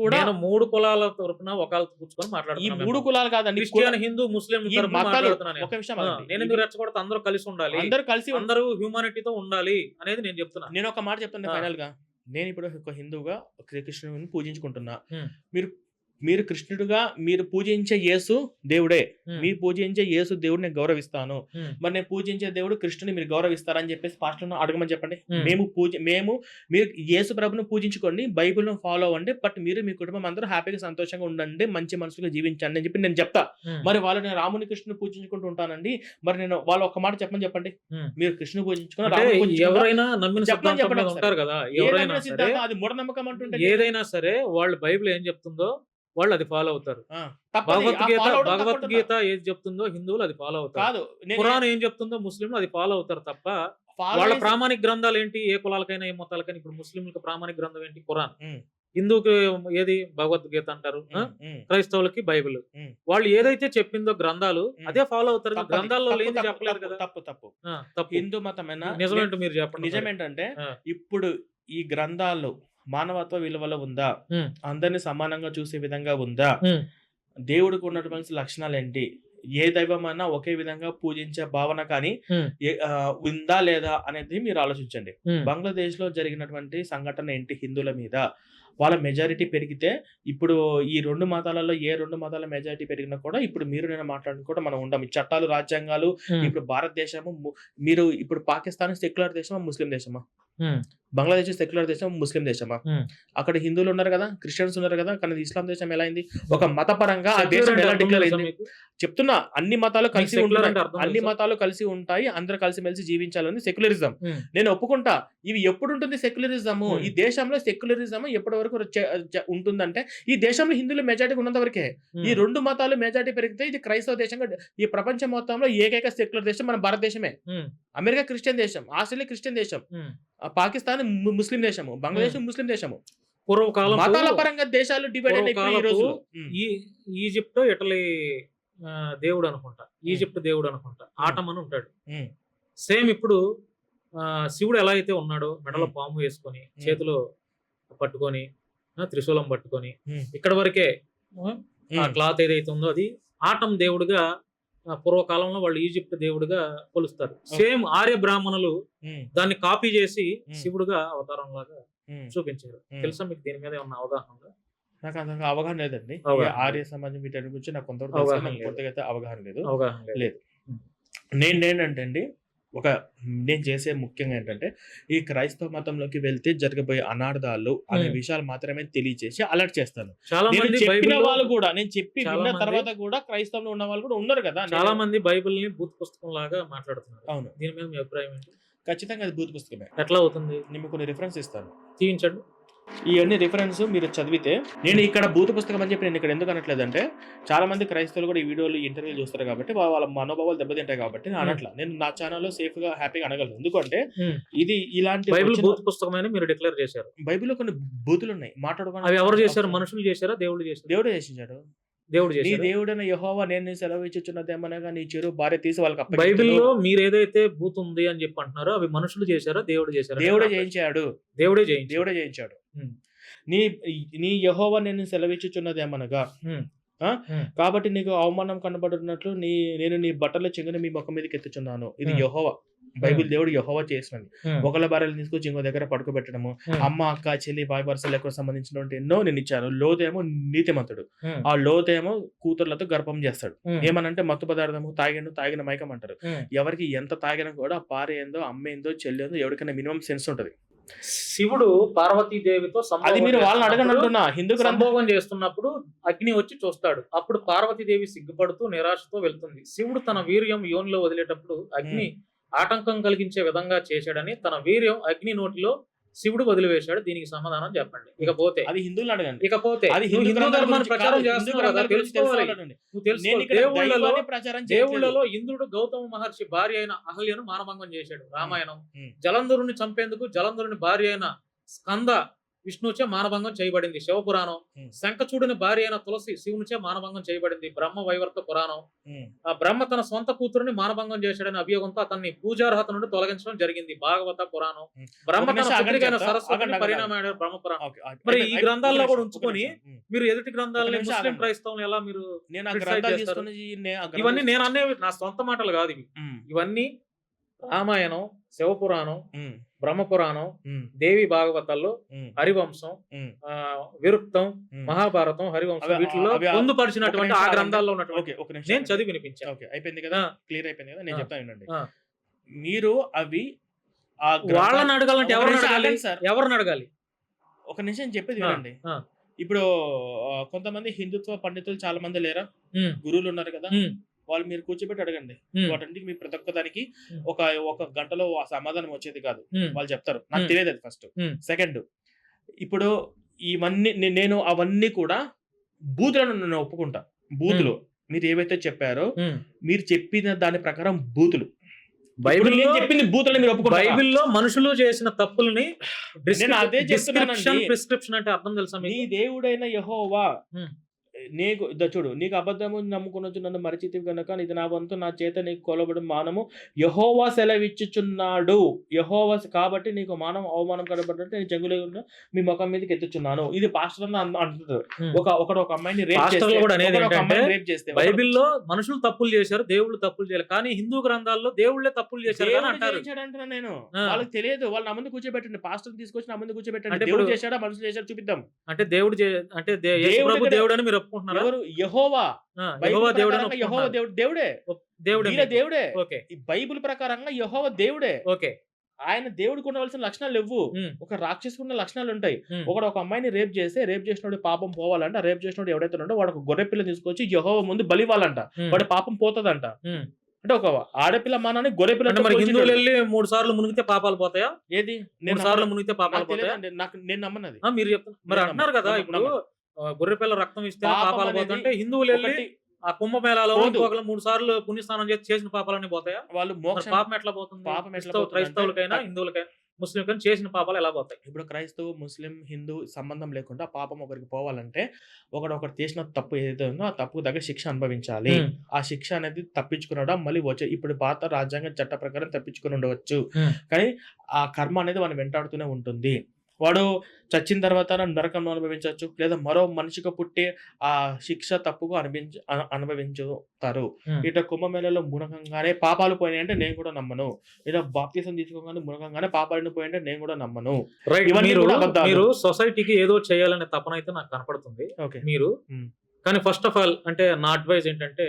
కూడా నేను మూడు కులాల తరపున ఒకళ్ళ కూర్చొని ఈ మాట్లాడుతున్నాను మూడు కులాలు కాదండి క్రిస్టియన్ హిందూ ముస్లిం ఈ ఒక విషయం. నేను ఎందుకు రెచ్చగొడతా అందరూ కలిసి ఉండాలి. అందరూ కలిసి అందరూ హ్యూమానిటీతో ఉండాలి అనేది నేను చెప్తున్నా. నేను ఒక మాట చెప్తాను. ఫైనల్గా నేను ఇప్పుడు ఒక హిందువుగా శ్రీకృష్ణుని పూజించుకుంటున్నా. మీరు మీరు కృష్ణుడుగా మీరు పూజించే యేసు దేవుడే. మీరు పూజించే యేసు దేవుడు నేను గౌరవిస్తాను. మరి నేను పూజించే దేవుడు కృష్ణుని మీరు గౌరవిస్తారని చెప్పేసి పాస్టర్ అడగమని చెప్పండి. మేము పూజ మేము మీరు యేసు ప్రభుని పూజించుకోండి బైబిల్ను ఫాలో అవ్వండి బట్ మీరు మీ కుటుంబం అందరూ హ్యాపీగా సంతోషంగా ఉండండి మంచి మనసుగా జీవించండి అని చెప్పి నేను చెప్తా. మరి వాళ్ళు నేను రాముని కృష్ణుని పూజించుకుంటూ ఉంటానండి మరి నేను వాళ్ళు ఒక మాట చెప్పమని చెప్పండి. మీరు కృష్ణుని పూజించుకుని ఎవరైనా నమ్మిన చెప్పండి. ఉంటారు కదా ఎవరైనా అది మూఢనమ్మకం అంటుంటే ఏదైనా సరే వాళ్ళు బైబిల్ ఏం చెప్తుందో వాళ్ళు అది ఫాలో అవుతారు భగవద్గీత భగవద్గీత ఏది చెప్తుందో హిందువులు అది ఫాలో. అవుతారు కాదు ఖురాన్ ఏం చెప్తుందో ముస్లింలు అది ఫాలో అవుతారు తప్ప వాళ్ళ ప్రామాణిక గ్రంథాలు ఏంటి ఏ కులాలకైనా ఏ మతాలకైనా ఇప్పుడు ముస్లింలకు ప్రామాణిక గ్రంథం ఏంటి ఖురాన్ ఉమ్. హిందూకి ఏది భగవద్గీత అంటారు. క్రైస్తవులకి బైబిల్. వాళ్ళు ఏదైతే చెప్పిందో గ్రంథాలు. అదే ఫాలో అవుతారు. గ్రంథాల్లో లేని చెప్పలేరు తప్పు, కదా తప్పు తప్పు తప్పు హిందూ మతమైనా నిజమేంటో మీరు చెప్పండి. నిజమేంటంటే. ఇప్పుడు ఈ గ్రంథాల్లో మానవత్వ విలువలో ఉందా. అందరిని సమానంగా చూసే విధంగా ఉందా. దేవుడికి ఉన్నటువంటి లక్షణాలు ఏంటి ఏ దైవం అన్నా ఒకే విధంగా పూజించే భావన కానీ ఉందా లేదా అనేది మీరు ఆలోచించండి. బంగ్లాదేశ్లో జరిగినటువంటి సంఘటన ఏంటి హిందువుల మీద వాళ్ళ మెజారిటీ పెరిగితే ఇప్పుడు ఈ రెండు మతాలలో ఏ రెండు మతాల మెజారిటీ పెరిగినా కూడా ఇప్పుడు మీరు నేను మాట్లాడుకుని కూడా మనం ఉండం ఈ చట్టాలు రాజ్యాంగాలు. ఇప్పుడు భారతదేశము మీరు ఇప్పుడు పాకిస్తాన్ సెక్యులర్ దేశమా ముస్లిం దేశమా. బంగ్లాదేశ్ సెక్యులర్ దేశం ముస్లిం దేశమా. అక్కడ హిందువులు ఉన్నారు కదా క్రిస్టియన్స్ ఉన్నారు కదా కానీ ఇస్లాం దేశం ఎలా అయింది ఒక మతపరంగా ఆ దేశం ఎలా డిక్లేర్ అయింది? చెప్తున్నా అన్ని మతాలు కలిసి అన్ని? మతాలు కలిసి ఉంటాయి అందరూ కలిసి మెలిసి జీవించాలని సెక్యులరిజం. నేను ఒప్పుకుంటా ఇవి ఎప్పుడు ఉంటుంది సెక్యులరిజం. ఈ దేశంలో సెక్యులరిజం ఎప్పటి వరకు ఉంటుందంటే ఈ దేశంలో హిందువులు మెజారిటీ ఉన్నంత వరకే ఈ. రెండు మతాలు మెజారిటీ పెరిగితే ఇది క్రైస్తవ దేశంగా ఈ ప్రపంచం మొత్తంలో ఏకైక సెక్యులర్ దేశం మన భారతదేశమే. అమెరికా క్రిస్టియన్ దేశం ఆస్ట్రేలియా క్రిస్టియన్ దేశం పాకిస్తాన్ ము- ముస్లిం దేశము. బంగ్లాదేశ్ ముస్లిం దేశము. పూర్వకాలం మతాల పరంగా దేశాలు డివైడ్ అయినాయి రోజు ఈ ఈజిప్ట్ ఇటలీ దేవుడు అనుకుంటా. ఈజిప్ట్ దేవుడు అనుకుంటా. ఆటం అని ఉంటాడు. సేమ్ ఇప్పుడు శివుడు ఎలా అయితే ఉన్నాడో మెడలో. పాము వేసుకొని చేతిలో పట్టుకొని త్రిశూలం పట్టుకొని. ఇక్కడ వరకే క్లాత్ ఏదైతే ఉందో అది ఆటం దేవుడుగా పూర్వకాలంలో వాళ్ళు ఈజిప్ట్ దేవుడుగా కొలుస్తారు సేమ్ ఆర్య బ్రాహ్మణులు దాన్ని కాపీ చేసి. శివుడుగా అవతారం లాగా చూపించారు. తెలుసా మీకు దీని మీద ఉన్న అవగాహన ఉందా? నాకు అంత అవగాహన లేదండి ఆర్య సమాజం వీటి గురించి నాకు కొంతవరకు అవగాహన లేదు. అవగాహన లేదు అవగాహన లేదు. లేదు. నేను ఏంటంటే అండి ఒక నేను చేసే ముఖ్యంగా ఏంటంటే ఈ క్రైస్తవ మతంలోకి వెళ్తే జరగబోయే అనార్థాలు అనే. విషయాలు మాత్రమే తెలియజేసి అలర్ట్ చేస్తాను. చాలా మంది చెప్పిన వాళ్ళు కూడా నేను చెప్పి విన్న తర్వాత కూడా క్రైస్తవంలో ఉన్న వాళ్ళు కూడా ఉన్నారు కదా చాలా మంది బైబిల్ని బూత్ పుస్తకం లాగా మాట్లాడుతున్నారు. అవును. దీని మీద మీ అభిప్రాయం ఏంటి? ఖచ్చితంగా అది భూత పుస్తకమే. ఎట్లా అవుతుంది? నేను కొన్ని రిఫరెన్స్ ఇస్తాను. తీయించండి. ఇవన్నీ రిఫరెన్స్ మీరు చదివితే నేను ఇక్కడ భూత పుస్తకం అని చెప్పి నేను ఇక్కడ ఎందుకు అనట్లేదంటే చాలా మంది క్రైస్తవులు కూడా ఈ వీడియోలు ఇంటర్వ్యూ చూస్తారు కాబట్టి వాళ్ళ మనోభావాలు దెబ్బతింటాయి కాబట్టి నేను అనట్లా. నేను నా ఛానల్లో సేఫ్గా హ్యాపీగా అనగలను. ఎందుకంటే. ఇది ఇలాంటి బైబిల్ బూత్ పుస్తకమని మీరు డిక్లేర్ చేశారు. బైబిల్లో కొన్ని బూతులు ఉన్నాయి మాట్లాడుకోవడానికి అవి ఎవరు చేశారు? మనుషులు చేశారా? దేవుడు చేశారు? దేవుడే చేసించాడు. దేవుడు నీ దేవుడైన యహోవా నేను సెలవు ఇచ్చుచున్నదేమనగా నీ చెరు భార్య తీసి వాళ్ళకి. బైబిల్లో మీరు ఏదైతే బూత్ ఉంది అని చెప్పి అంటున్నారో అవి మనుషులు చేశారా? దేవుడు చేశారా? దేవుడే చేయించాడు. దేవుడే చేయించాడు. దేవుడే చేయించాడు. నీ నీ యహోవా నేను. ఆ? ఉమ్. కాబట్టి నీకు అవమానం కనబడుతున్నట్లు నీ నేను నీ బట్టల చెంగుని మీ ముఖం మీదకి ఎత్తుచున్నాను ఇది. యహోవా బైబిల్ దేవుడు యహోవా చేసినది. ఒకళ్ళ భార్యలు తీసుకొచ్చి ఇంకో దగ్గర పడుకోబెట్టడము. అమ్మ అక్క చెల్లి బాయ్ భర్తలకు సంబంధించినటువంటి ఎన్నో నేను ఇచ్చాను లోతేమో నీతిమంతుడు. ఆ లోతేమో కూతుర్లతో గర్భం చేస్తాడు. ఏమనంటే మత్తు పదార్థము తాగిన తాగిన మైకం అంటారు. ఎవరికి ఎంత తాగినా కూడా ఆ భార్య ఏందో అమ్మ ఏందో చెల్లి ఏందో ఎవరికైనా మినిమం సెన్స్ ఉంటది శివుడు పార్వతీదేవితో అది మీరు వాళ్ళని అడగని చేస్తున్నప్పుడు- అంటున్నా హిందూ సంభోగం చేస్తున్నప్పుడు అగ్ని వచ్చి చూస్తాడు. అప్పుడు పార్వతీదేవి సిగ్గుపడుతూ నిరాశతో వెళ్తుంది. శివుడు తన వీర్యం యోనిలో వదిలేటప్పుడు అగ్ని ఆటంకం కలిగించే విధంగా చేశాడని తన వీర్యం అగ్ని నోటిలో శివుడు వదిలివేశాడు దీనికి సమాధానం చెప్పండి. ఇకపోతే అది హిందువులు అడగండి. ఇకపోతే అది హిందూ ధర్మాన్ని ప్రచారం కదా తెలుసుకోవాలి ఇక్కడ దేవుళ్ళలో ప్రచారం. దేవుళ్ళలో ఇంద్రుడు గౌతమ మహర్షి భార్య అయిన అహల్యను మానభంగం చేశాడు రామాయణం. జలంధరుని చంపేందుకు జలంధరుని భార్య అయిన స్కంద విష్ణుచే మానభంగం చేయబడింది శివపురాణం. శంఖచూడిని భార్య అయిన తులసి శివునిచే మానభంగం చేయబడింది బ్రహ్మ వైవర్త పురాణం ఆ బ్రహ్మ తన సొంత కూతురుని మానభంగం చేశాడనే అభియోగంతో అతన్ని పూజార్హత నుండి తొలగించడం జరిగింది భాగవత పురాణం. బ్రహ్మ తన. సరస్వతిని ఆగండి. పరిణామాడు బ్రహ్మ పురాణం. మరి ఈ గ్రంథాల్లో కూడా ఉంచుకొని. మీరు ఎదుటి గ్రంథాలని ముస్లిం ఆగండి. క్రైస్తవం ఎలా మీరు ఇవన్నీ నేను అనేవి నా సొంత మాటలు కాదు ఇవి ఇవన్నీ రామాయణం శివపురాణం బ్రహ్మపురాణం దేవి భాగవతాల్లో హరివంశం విరుక్తం. మహాభారతం హరివంశం వీటిలో పొందుపరిచినటువంటి ఆ గ్రంథాల్లో ఉన్నటువంటి ఓకే ఒక నిమిషం నేను. చదివి వినిపించాను. ఓకే అయిపోయింది కదా? క్లియర్ అయిపోయింది కదా? నేను. చెప్తాను వినండి. మీరు అవి వాళ్ళని అడగాలంటే నిమిషం అడగాలి. ఎవరిని అడగాలి? ఒక నిమిషం చెప్పేది వినండి. ఇప్పుడు కొంతమంది హిందుత్వ పండితులు చాలా మంది లేరా గురువులు ఉన్నారు కదా? వాళ్ళు మీరు కూర్చోబెట్టి అడగండి వాటన్నిటికి మీ ప్రతి ఒక్క దానికి. ఒక ఒక గంటలో ఆ సమాధానం వచ్చేది కాదు వాళ్ళు చెప్తారు నాకు. తెలియదు అది ఫస్ట్. సెకండ్ ఇప్పుడు ఇవన్నీ నేను అవన్నీ కూడా బూతులను నేను ఒప్పుకుంటా బూతులు మీరు ఏవైతే చెప్పారో. మీరు చెప్పిన దాని ప్రకారం బూతులు నేను చెప్పింది బూతులు మీరు ఒప్పుకుంటారా? బైబిల్లో మనుషులు చేసిన తప్పుల్ని అదే. ప్రిస్క్రిప్షన్ అంటే అర్థం తెలుసా మీకు దేవుడైన యహోవా. నీకు చూడు నీకు అబద్ధము నమ్ముకునొచ్చు నన్ను మరిచితివి కనుక ఇది నా వంతు నా చేత నీకు కొలబడి మానము. యహోవా సెలవిచ్చుచున్నాడు. యహోవా కాబట్టి నీకు మానం అవమానం కనబడినట్టు నేను చెంగులేకుండా మీ ముఖం మీదకి ఎత్తుచున్నాను. ఇది పాస్టర్ అంటున్నారు. ఒక ఒకడు ఒక అమ్మాయిని రేప్ చేస్తే బైబిల్లో మనుషులు తప్పులు చేశారు దేవుళ్ళు తప్పులు చేయాలి. కానీ హిందూ గ్రంథాల్లో దేవుళ్ళే తప్పులు చేశారు అంటారు. నేను. వాళ్ళకి తెలియదు. వాళ్ళు నా ముందు కూర్చోబెట్టండి. పాస్టర్ తీసుకొచ్చి నా ముందు కూర్చోబెట్టండి. అంటే దేవుడు చేశాడా? మనుషులు చేశాడు? చూపిద్దాం. అంటే దేవుడు అంటే దేవుడు అని మీరు ఒప్పుకుంటున్నారా ఎవరు? యహోవా. యెహోవా దేవుడు యెహోవా. దేవుడు దేవుడే. దేవుడే వీళ్ళ మీకు. దేవుడే. ఓకే. ఈ బైబిల్ ప్రకారంగా యహోవా దేవుడే. ఓకే. ఆయన దేవుడికి ఉండవలసిన లక్షణాలు లేవు ఒక రాక్షసుకు ఉన్న లక్షణాలు ఉంటాయి. ఒకడు ఒక అమ్మాయిని రేప్ చేస్తే రేప్ చేసినోడు పాపం పోవాలంట. రేప్ చేసినోడు ఎవడైతే ఉన్నాడో వాడు ఒక గొర్రె పిల్ల తీసుకొచ్చి యహోవ ముందు బలివ్వాలంట. వాడి పాపం పోతదంట. అంటే ఒక ఆడపిల్ల మానాన్ని గొర్రె పిల్ల హిందువులు వెళ్ళి మూడు సార్లు మునిగితే పాపాలు పోతాయా? ఏది? నేను సార్లు. మునిగితే పాపాలు పోతాయా. నాకు నేను నమ్మనది మీరు చెప్తున్నారు మరి నేను అంటున్నారు కదా. ఇప్పుడు గొర్రెపిల్ల రక్తం ఇస్తే పాపం పాపాలు పోతుంటే హిందువులు వెళ్ళి ఆ కుంభమేళాలో. ఇంకొకరు మూడు సార్లు పుణ్యస్నానం చేసి చేసిన పాపాలన్నీ పోతాయా? వాళ్ళు పాపం ఎట్లా పోతుంది? పాపం క్రైస్తవులకైనా హిందువులకైనా ముస్లింకైనా చేసిన పాపాలు ఎలా పోతాయి? ఇప్పుడు క్రైస్తవ ముస్లిం హిందూ సంబంధం లేకుండా పాపం ఒకరికి పోవాలంటే ఒకడు ఒకటి చేసిన తప్పు ఏదైతే ఉందో ఆ తప్పుకు తగ్గ శిక్ష అనుభవించాలి. ఆ శిక్ష అనేది తప్పించుకునడం మళ్ళీ వచ్చే ఇప్పుడు భారత రాజ్యాంగ చట్ట ప్రకారం తప్పించుకుని ఉండవచ్చు. కానీ ఆ కర్మ అనేది వాడిని వెంటాడుతూనే ఉంటుంది. వాడు చచ్చిన తర్వాత నరకంలో అనుభవించవచ్చు లేదా మరో మనిషిగా పుట్టి ఆ శిక్ష తప్పుగా అనుభవించ అను- అనుభవించుతారు. ఇట్లా కుంభమేళలో మునగంగానే పాపాలు పోయినాయి అంటే నేను కూడా నమ్మను ఇలా బాప్తీసం తీసుకోగానే మునగంగానే పాపాలను పోయింటే నేను కూడా నమ్మను మీరు సొసైటీకి ఏదో చేయాలనే తపన అయితే నాకు కనపడుతుంది ఓకే మీరు. కానీ ఫస్ట్ ఆఫ్ ఆల్ అంటే నా అడ్వైజ్ ఏంటంటే.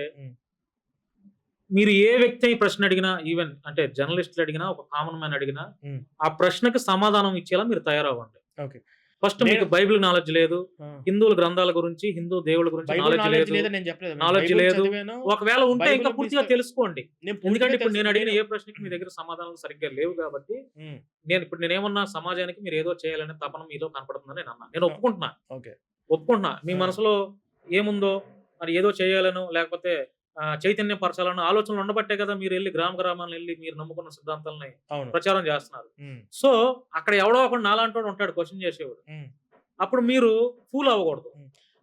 మీరు ఏ వ్యక్తి ఈ ప్రశ్న అడిగినా ఈవెన్ అంటే జర్నలిస్టులు అడిగినా ఒక కామన్ మ్యాన్ అడిగినా. ఆ ప్రశ్నకి సమాధానం ఇచ్చేలా మీరు తయారవ్వండి. ఓకే. ఫస్ట్ మీకు బైబిల్ నాలెడ్జ్ లేదు హిందువుల గ్రంథాల గురించి హిందూ దేవుళ్ళ గురించి నాలెడ్జ్ నాలెడ్జ్ లేదు బైబిల్ లేదు. ఒకవేళ ఉంటే ఇంకా పూర్తిగా తెలుసుకోండి. నేను ఎందుకంటే ఇప్పుడు నేను అడిగిన. ఏ ప్రశ్నకి మీ దగ్గర సమాధానాలు సరిగ్గా లేవు కాబట్టి నేను ఇప్పుడు నేనేమన్నా సమాజానికి మీరు ఏదో చేయాలనే తపన మీలో కనపడుతుందని నేను అన్నా. నేను ఒప్పుకుంటున్నా. ఒప్పుకుంటున్నా. మీ. మనసులో ఏముందో మరి ఏదో చేయాలను లేకపోతే ఆ, చైతన్యం పరచాలను ఆలోచనలు ఉండబట్టే కదా మీరు వెళ్ళి గ్రామ గ్రామాలను వెళ్ళి మీరు నమ్ముకున్న సిద్ధాంతాలని ప్రచారం చేస్తున్నారు. సో అక్కడ ఎవడో ఒకడు నాలాంటి ఉంటాడు క్వశ్చన్ చేసేవాడు. అప్పుడు మీరు ఫూల్ అవ్వకూడదు.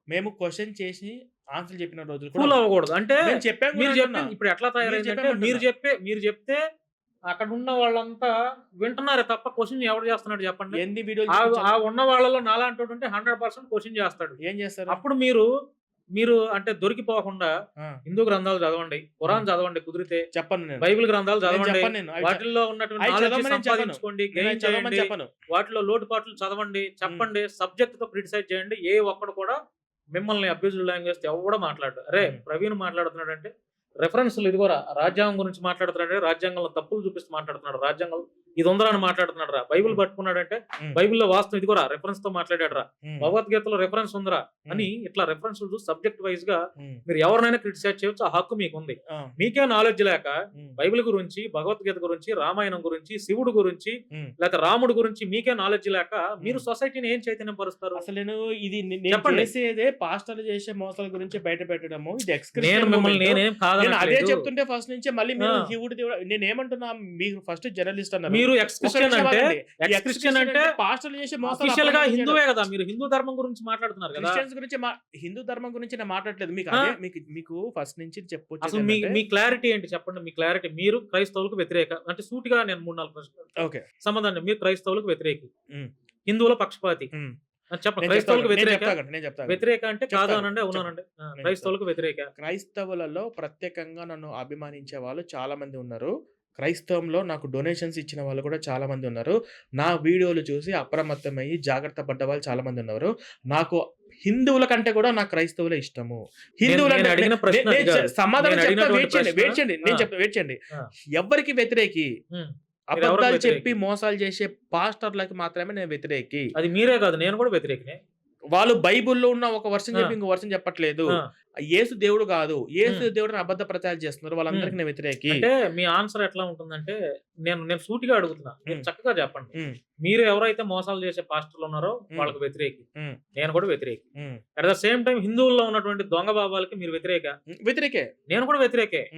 మేము క్వశ్చన్ చేసి ఆన్సర్ చెప్పిన రోజులు ఫూల్ కూడా అవ్వకూడదు. అంటే చెప్పాను మీరు కూడా చెప్పి అంటున్నా. ఇప్పుడు ఎట్లా తయారైందంటే. మీరు చెప్పే మీరు చెప్తే అక్కడ ఉన్న వాళ్ళంతా వింటున్నారే తప్ప క్వశ్చన్ ఎవరు చేస్తున్నాడు చెప్పండి. ఎన్ని వీడియోలు ఆ ఉన్న వాళ్ళలో నాలాంటి హండ్రెడ్ పర్సెంట్ క్వశ్చన్ చేస్తాడు. ఏం చేస్తారు? అప్పుడు మీరు మీరు అంటే దొరికిపోకుండా హిందూ గ్రంథాలు చదవండి ఖురాన్ చదవండి కుదిరితే చెప్పను నేను. బైబిల్ గ్రంథాలు చదవండి. వాటిల్లో ఉన్నటువంటి వాటిలో లోటుపాట్లు చదవండి చెప్పండి సబ్జెక్ట్తో క్రిటిసైజ్ చేయండి. ఏ ఒక్కడు కూడా మిమ్మల్ని అబ్యూజ్డ్ లాంగ్వేజ్ ఎవడో మాట్లాడు అరే. ప్రవీణ్ మాట్లాడుతున్నాడు అంటే రెఫరెన్స్లు ఇదిగోరా రాజ్యాంగం గురించి మాట్లాడుతున్నాడు రాజ్యాంగంలో తప్పులు చూపిస్తూ మాట్లాడుతున్నాడు రాజ్యాంగం ఇది ఉందరా అని మాట్లాడుతున్నాడు రా. బైబిల్. పట్టుకున్నాడంటే. బైబిల్లో వాస్తవం ఇదిగోరా రెఫరెన్స్తో మాట్లాడాడు రా భగవద్గీతలో రెఫరెన్స్ ఉందిరా అని ఇట్లా రెఫరెన్స్ సబ్జెక్ట్ వైజ్గా మీరు ఎవరినైనా క్రిటిసైజ్ చేయొచ్చు ఆ హక్కు మీకు ఉంది మీకే నాలెడ్జ్ లేక బైబిల్ గురించి భగవద్గీత గురించి రామాయణం గురించి శివుడు గురించి. లేకపోతే రాముడు గురించి మీకే నాలెడ్జ్ లేక మీరు. సొసైటీని ఏం చైతన్యం పరుస్తారు? అసలు నేను ఇది చెప్పండి. చేసేదే పాస్టర్లు చేసే మోసాల గురించి బయట పెట్టడము నేను మిమ్మల్ని నేనేం కాదని నేను అదే. చెప్తుంటే ఫస్ట్ నుంచే మళ్ళీ మీరు. శివుడు దేవుడు? నేను ఏమంటున్నా? మీరు ఫస్ట్ జర్నలిస్ట్ అన్నారు. మీరు ఎక్స్ ఒక క్రిస్టియన్ నిమిషం అంటే ఆగండి. ఈ ఎక్స్ క్రిస్టియన్ అంటే పాస్టర్లు చేసే మోసాలు అఫీషియల్గా హిందువే. కదా మీరు. హిందూ ధర్మం గురించి మాట్లాడుతున్నారు కదా. క్రిస్టియన్స్ గురించి హిందూ ధర్మం గురించి నేను మాట్లాడలేదు. మీకు మీకు మీకు ఫస్ట్ నుంచి చెప్పొచ్చు అసలు మీ మీ క్లారిటీ ఏంటి? చెప్పండి. మీ క్లారిటీ మీరు క్రైస్తవులకు వ్యతిరేక. అంటే సూటిగా నేను మూడు నాలుగు ప్రశ్నలు ఓకే. సమాధానం మీరు క్రైస్తవులకు వ్యతిరేకి. హిందువుల పక్షపాతి. వ్యతిరేక? అంటే కాదు అనండి క్రైస్తవులకు వ్యతిరేక. క్రైస్తవులలో ప్రత్యేకంగా నన్ను అభిమానించే వాళ్ళు చాలా మంది ఉన్నారు. క్రైస్తవంలో నాకు డొనేషన్స్ ఇచ్చిన వాళ్ళు కూడా చాలా మంది ఉన్నారు. నా వీడియోలు చూసి అప్రమత్తమయ్యి జాగ్రత్త పడ్డ వాళ్ళు చాలా మంది ఉన్నారు. నాకు హిందువుల కంటే కూడా నాకు క్రైస్తవులే ఇష్టము. హిందువుల. సమాధానం చెప్తా చేయండి చేయండి నేను. చెప్తా చేయండి. ఎవరికి వ్యతిరేకి. అబద్ధాలు? చెప్పి మోసాలు చేసే పాస్టర్లకి మాత్రమే నేను వ్యతిరేకి. అది మీరే కాదు నేను కూడా వ్యతిరేకనే. వాళ్ళు బైబిల్లో ఉన్న ఒక వర్షం చెప్పి. ఇంకో వర్షం చెప్పట్లేదు. యేసు దేవుడు కాదు. యేసు ఉమ్. దేవుడిని అబద్ధ ప్రచారం చేస్తున్నారు. వాళ్ళందరికీ నేను వ్యతిరేకి. అంటే మీ ఆన్సర్ ఎట్లా ఉంటుందంటే నేను నేను సూటిగా అడుగుతున్నా. మీరు. చక్కగా చెప్పండి. మీరు ఎవరైతే మోసాలు చేసే పాస్టర్లు ఉన్నారో. వాళ్ళకి వ్యతిరేకి. నేను కూడా వ్యతిరేకి. అట్ ద సేమ్ టైం హిందువుల్లో ఉన్నటువంటి దొంగ బాబాలకి మీరు వ్యతిరేక? వ్యతిరేకే. నేను కూడా వ్యతిరేకే.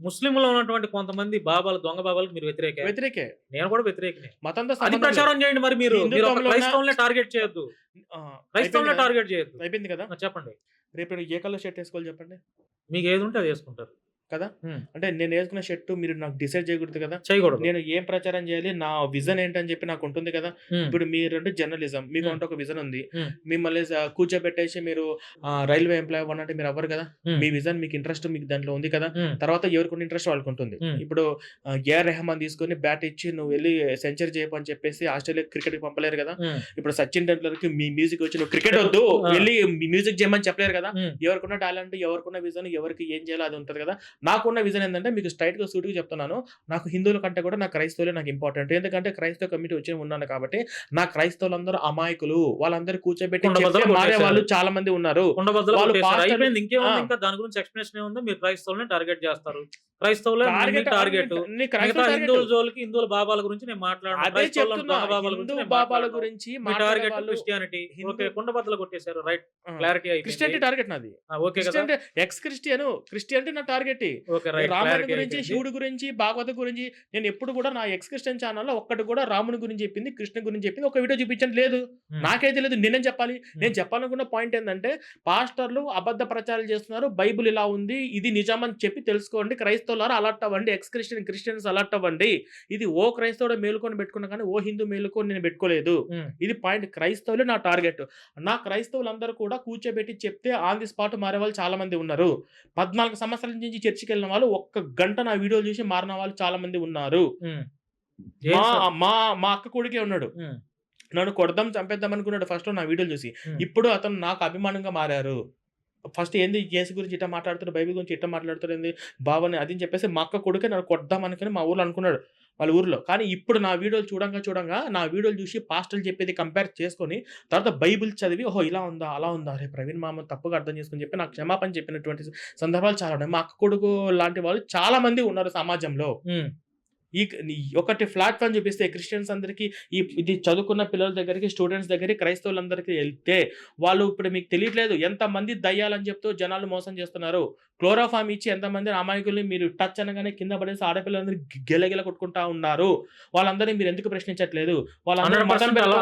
ముస్లింలో ఉన్నటువంటి కొంతమంది బాబాలు దొంగ బాబాలకు మీరు వ్యతిరేక. వ్యతిరేకే. నేను కూడా వ్యతిరేకనే. మతంతో అది. ప్రచారం చేయండి మరి మీరు. క్రైస్తవులనే టార్గెట్ చేయొద్దు. క్రైస్తవులనే? టార్గెట్ చేయొద్దు. అయిపోయింది కదా. చెప్పండి. రేపు ఏ కలర్ షర్ట్ వేసుకోవాలి చెప్పండి? మీకు ఏది ఉంటే అది వేసుకుంటారు. కదా. అంటే నేను వేసుకున్న షర్ట్ మీరు నాకు డిసైడ్ చేయకూడదు కదా చేయకూడదు నేను ఏం ప్రచారం చేయాలి నా విజన్ ఏంటని చెప్పి నాకు ఉంటుంది కదా. ఇప్పుడు మీరంటే జర్నలిజం మీకు. అంటే ఒక విజన్ ఉంది. మిమ్మల్ని కూర్చోబెట్టేసి మీరు రైల్వే ఎంప్లాయ్ అవ్వాలంటే మీరు అవ్వరు కదా. మీ విజన్ మీకు ఇంట్రెస్ట్ మీకు దాంట్లో ఉంది కదా. తర్వాత ఎవరికి ఇంట్రెస్ట్ వాళ్ళకు ఉంటుంది. ఇప్పుడు ఏఆర్ రెహమాన్ తీసుకొని బ్యాట్ ఇచ్చి నువ్వు వెళ్ళి సెంచరీ చేయమని చెప్పేసి ఆస్ట్రేలియా క్రికెట్కి పంపలేరు కదా. ఇప్పుడు సచిన్ టెండూల్కర్కి మీ మ్యూజిక్ వచ్చి నువ్వు క్రికెట్ వద్దు. వెళ్ళి మ్యూజిక్ చేయమని చెప్పలేరు కదా. ఎవరికున్న టాలెంట్ ఎవరికున్న విజన్ ఎవరికి ఏం చేయాలో అది ఉంటుంది కదా నాకున్న విజన్ ఏంటంటే మీకు స్ట్రైట్గా సూట్గా చెప్తున్నాను. నాకు హిందువుల కంటే కూడా నా క్రైస్తవులే నాకు ఇంపార్టెంట్. ఎందుకంటే క్రైస్తవ కమిటీ వచ్చి ఉన్నాను కాబట్టి నా క్రైస్తవులందరూ అమాయకులు. వాళ్ళందరూ కూర్చోబెట్టి మారే. వాళ్ళు చాలా మంది ఉన్నారు. దాని గురించి ఎక్స్ప్లెనేషన్ ఏముంది? మీరు క్రైస్తవులని టార్గెట్ చేస్తారు. క్రైస్తవులే టార్గెట్ మిగతా క్రైస్తవ హిందువుల. జోలికి హిందువుల బాబాల గురించి నేను మాట్లాడను. అదే క్రైస్తవుల చెప్తున్నా. దొంగ బాబాల హిందూ గురించి నేను బాబాల మాట్లాడను. గురించి మీ మాట్లాడే టార్గెట్ క్రిస్టియానిటీ హిందూ- ఓకే కుండబద్దలు కొట్టేశారు. రైట్. క్లారిటీ క్రిస్టియానిటీ టార్గెట్ నాది. ఓకే కదా? ఎక్స్ క్రిస్టియన్ క్రిస్టియానిటీ నా టార్గెట్ రాముని క్లారిటీ గురించి శివుడు గురించి భాగవత గురించి నేను ఎప్పుడు కూడా నా ఎక్స్ క్రిస్టియన్ ఛానల్లో ఒక్కటి కూడా రాముని గురించి చెప్పింది కృష్ణ గురించి చెప్పింది ఒక వీడియో చూపించండి లేదు. ఉమ్. నాకైతే లేదు నేనేం చెప్పాలి? నేను చెప్పాలనుకున్న పాయింట్ ఏంటంటే పాస్టర్లు అబద్ధ ప్రచారాలు చేస్తున్నారు బైబిల్ ఇలా ఉంది ఇది నిజమని చెప్పి తెలుసుకోండి క్రైస్తవులారా అలర్ట్ అవ్వండి ఎక్స్ క్రిస్టియన్ క్రిస్టియన్స్ అలర్ట్ అవ్వండి ఇది ఓ క్రైస్తవుడు మేలుకొని పెట్టుకున్నా కానీ ఓ హిందూ మేలుకొని నేను పెట్టుకోలేదు. ఇది పాయింట్ క్రైస్తవులే నా టార్గెట్. నా క్రైస్తవులందరూ కూడా కూర్చోబెట్టి చెప్తే ఆన్ ది స్పాట్ మారే వాళ్ళు చాలా మంది ఉన్నారు. పద్నాలుగు సంవత్సరాల నుంచి చర్చికి వెళ్ళిన వాళ్ళు ఒక్క గంట నా వీడియోలు చూసి మారిన వాళ్ళు చాలా మంది ఉన్నారు మా? మా మా అక్క కొడుకే ఉన్నాడు. నన్ను కొడదాం చంపేద్దాం అనుకున్నాడు ఫస్ట్ నా వీడియోలు చూసి. ఇప్పుడు అతను నాకు అభిమానంగా మారారు. ఫస్ట్ ఏంది? యేసు గురించి ఇట్లా మాట్లాడుతారు బైబిల్ గురించి ఇట్లా మాట్లాడుతారు ఏంది? బావని అది అని చెప్పేసి మా అక్క కొడుకే నన్ను కొడదాం అనుకుని మా ఊర్లో అనుకున్నాడు వాళ్ళ ఊర్లో. కానీ ఇప్పుడు నా వీడియోలు చూడంగా చూడంగా నా వీడియోలు చూసి పాస్టర్లు చెప్పేది కంపేర్ చేసుకొని తర్వాత బైబిల్ చదివి ఓహో ఇలా ఉందా అలా ఉందా? రే ప్రవీణ్ మామ తప్పుగా అర్థం చేసుకుని చెప్పి నాకు క్షమాపణ చెప్పినటువంటి సందర్భాలు చాలా ఉన్నాయి. మా అక్క కొడుకు లాంటి వాళ్ళు చాలా మంది ఉన్నారు సమాజంలో. ఈ ఒకటి ప్లాట్ఫామ్ చూపిస్తే క్రిస్టియన్స్ అందరికీ ఈ ఇది చదువుకున్న పిల్లల దగ్గరికి స్టూడెంట్స్ దగ్గరికి క్రైస్తవులందరికీ వెళ్తే వాళ్ళు ఇప్పుడు మీకు తెలియట్లేదు ఎంతమంది దయ్యాలని చెప్తూ జనాలు మోసం చేస్తున్నారు. క్లోరోఫామ్ ఇచ్చి ఎంతమంది అమాయకుల్ని మీరు టచ్ అనగానే కింద పడేసి ఆడపిల్లలందరూ గెలగెల కొట్టుకుంటా ఉన్నారు. వాళ్ళందరినీ మీరు ఎందుకు ప్రశ్నించట్లేదు? వాళ్ళందరూ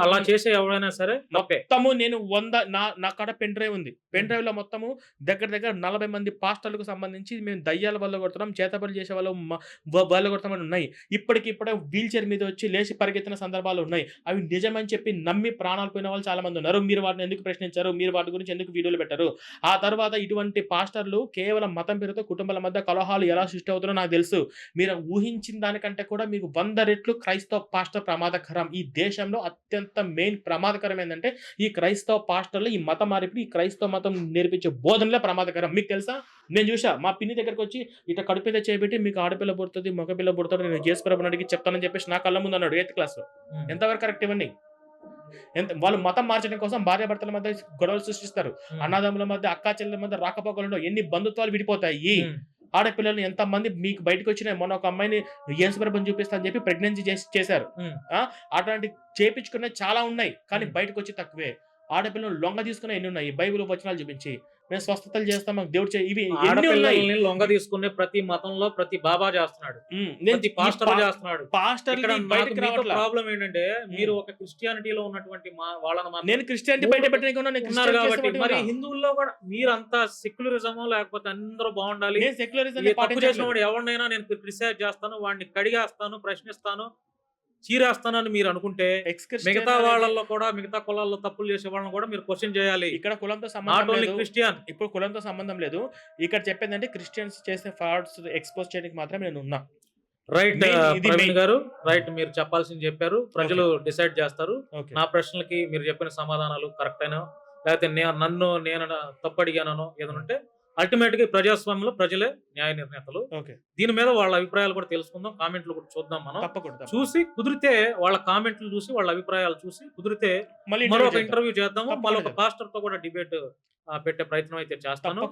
అలా చేసే ఎవరైనా సరే మొత్తము నేను వంద నా నా కాడ పెన్ డ్రైవ్ ఉంది. పెన్ డ్రైవ్లో మొత్తము దగ్గర దగ్గర నలభై మంది పాస్టర్లకు సంబంధించి మేము దయ్యాల వల్ల కొడుతున్నాం చేతబడి చేసే వాళ్ళు వాళ్ళు కొడతామని ఉన్నాయి. ఇప్పటికి ఇప్పుడే వీల్ చైర్ మీద వచ్చి లేచి పరిగెత్తిన సందర్భాలు ఉన్నాయి. అవి నిజమని చెప్పి నమ్మి ప్రాణాలు పోయిన వాళ్ళు చాలా మంది ఉన్నారు. మీరు వాటిని ఎందుకు ప్రశ్నించారు? మీరు వాటి గురించి ఎందుకు వీడియోలు పెట్టారు? ఆ తర్వాత ఇటువంటి పాస్టర్లు కేవలం మతం పేరుతో కుటుంబాల మధ్య కలహాలు ఎలా సృష్టి అవుతుందో నాకు తెలుసు. మీరు ఊహించిన దానికంటే కూడా మీకు వంద రెట్లు క్రైస్తవ పాస్టర్ ప్రమాదకరం. ఈ దేశంలో అత్యంత మెయిన్ ప్రమాదకరం ఏంటంటే ఈ క్రైస్తవ పాస్టర్లు ఈ మత మారిపి ఈ క్రైస్తవ మతం నేర్పించే బోధనలే ప్రమాదకరం. మీకు తెలుసా? నేను చూసా మా పిన్ని దగ్గరకు వచ్చి ఇట్లా కడుపు మీద చేయబెట్టి మీకు ఆడపిల్ల పుడుతుంది మగపిల్ల పుడుతుంది నేను జేసు ప్రభుని అడిగి చెప్తానని చెప్పేసి నా కళ్ళ ముందు అన్నాడు ఎయిత్ క్లాస్లో ఉమ్. ఎంతవరకు కరెక్ట్ ఇవన్నీ ఎంత వాళ్ళు మతం మార్చడం కోసం భార్యాభర్తల మధ్య గొడవలు సృష్టిస్తారు. అన్నదమ్ముల మధ్య అక్కా చెల్లెల మధ్య రాకపోకలలో ఎన్ని బంధుత్వాలు విడిపోతాయి? ఉమ్. ఆడపిల్లల్ని ఎంత మంది మీకు బయటకు వచ్చినాయి మొన్న ఒక అమ్మాయిని యేసుప్రభుని చూపిస్తా అని చెప్పి ప్రెగ్నెన్సీ చేసి చేశారు. అట్లాంటి చేపించుకునే చాలా ఉన్నాయి కానీ. బయటకు వచ్చి తక్కువే. ఆడపిల్లలు లొంగ తీసుకునే ఎన్ని ఉన్నాయి? బైబిల్ వచనాలు చూపించి. మేము స్వస్థతలు చేస్తాం మాకు దేవుడు చే- ఇవి ఎన్ని లొంగ తీసుకునే ప్రతి మతంలో ప్రతి బాబా చేస్తున్నాడు. నేను ప్రతి పాస్టర్ చేస్తున్నాడు. పాస్టర్ ప్రాబ్లం ఏంటంటే మీరు ఒక క్రిస్టియానిటీలో ఉన్నటువంటి మా వాళ్ళని నేను క్రిస్టియానిటీ బయట క్రిస్టియన్ కాబట్టి మరి. హిందువుల్లో కూడా మీరంతా సెక్యులరిజమో లేకపోతే అందరూ బాగుండాలి. సెక్యులరిజం చేసిన వాడు ఎవరినైనా నేను క్రిటిసైజ్ చేస్తాను వాడిని కడిగేస్తాను ప్రశ్నిస్తాను చీరేస్తానని మీరు అనుకుంటే మిగతా వాళ్ళల్లో కూడా మిగతా కులాల్లో తప్పులు చేసే వాళ్ళని కూడా మీరు క్వశ్చన్ చేయాలి. ఇక్కడ కులంతో సంబంధం లేదు. క్రిస్టియన్ ఇప్పుడు కులంతో సంబంధం లేదు. ఇక్కడ చెప్పేది అంటే క్రిస్టియన్స్ చేసే ఫ్రాడ్స్ ఎక్స్పోజ్ చేయడానికి మాత్రం నేను ఉన్నా. Right Praveen main. Garu right మీరు చెప్పాల్సింది చెప్పారు. ప్రజలు డిసైడ్ చేస్తారు. నా ప్రశ్నలకి మీరు చెప్పిన సమాధానాలు కరెక్ట్ అయినా లేకపోతే నేను నన్ను నేను తప్పు అడిగానో ఏదైనా ఉంటే అల్టిమేట్గా ప్రజాస్వామ్యంలో ప్రజలే న్యాయ నిర్ణేతలు దీని మీద వాళ్ళ అభిప్రాయాలు కూడా తెలుసుకుందాం కామెంట్లు కూడా చూద్దాం మనం తప్పకుండా. చూసి కుదిరితే వాళ్ళ కామెంట్లు చూసి వాళ్ళ అభిప్రాయాలు చూసి కుదిరితే మళ్ళీ మరొక. ఇంటర్వ్యూ చేద్దాము మళ్ళీ ఒక. పాస్టర్తో కూడా డిబేట్ పెట్టే ప్రయత్నం అయితే చేస్తాను.